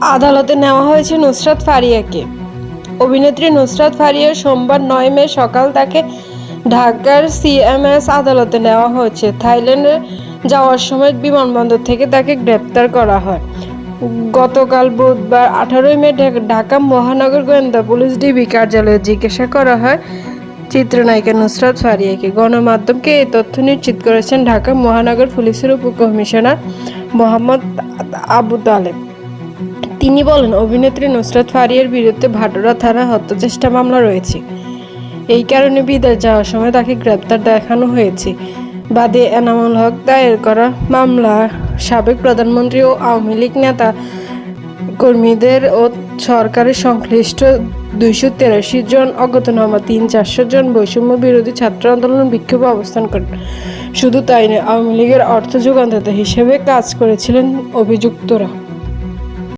আদালতে নেওয়া হয়েছে নুসরাত ফারিয়াকে। অভিনেত্রী নুসরাত ফারিয়া সোমবার নয় মে সকাল তাকে ঢাকার সিএমএস আদালতে নেওয়া হয়েছে। থাইল্যান্ডে যাওয়ার সময় বিমানবন্দর থেকে তাকে গ্রেপ্তার করা হয়। গতকাল বুধবার আঠারোই মে ঢাকা- মহানগর গোয়েন্দা পুলিশ ডিবি কার্যালয়ে জিজ্ঞাসা করা হয় চিত্রনায়িকা নুসরাত ফারিয়াকে। গণমাধ্যমকে এই তথ্য নিশ্চিত করেছেন ঢাকা মহানগর পুলিশের উপকমিশনার মোহাম্মদ আবু তালেব। তিনি বলেন, অভিনেত্রী নুসরাত ফারিয়ার বিরুদ্ধে ভাটোরা থানা হত্যাচেষ্টা মামলা রয়েছে। এই কারণে বিদায় যাওয়ার সময় তাকে গ্রেপ্তার দেখানো হয়েছে। বাদে এনামুল হক দায়ের করা মামলা, সাবেক প্রধানমন্ত্রী ও আওয়ামী লীগ নেতা কর্মীদের ও সরকারের সংশ্লিষ্ট দুইশো তেরাশি জন, অজ্ঞাতনামা তিন, চারশো জন বৈষম্য বিরোধী ছাত্র আন্দোলন বিক্ষোভ অবস্থান করেন। শুধু তাই নয়, আওয়ামী লীগের অর্থ যোগানদাতা হিসেবে কাজ করেছিলেন অভিযুক্তরা।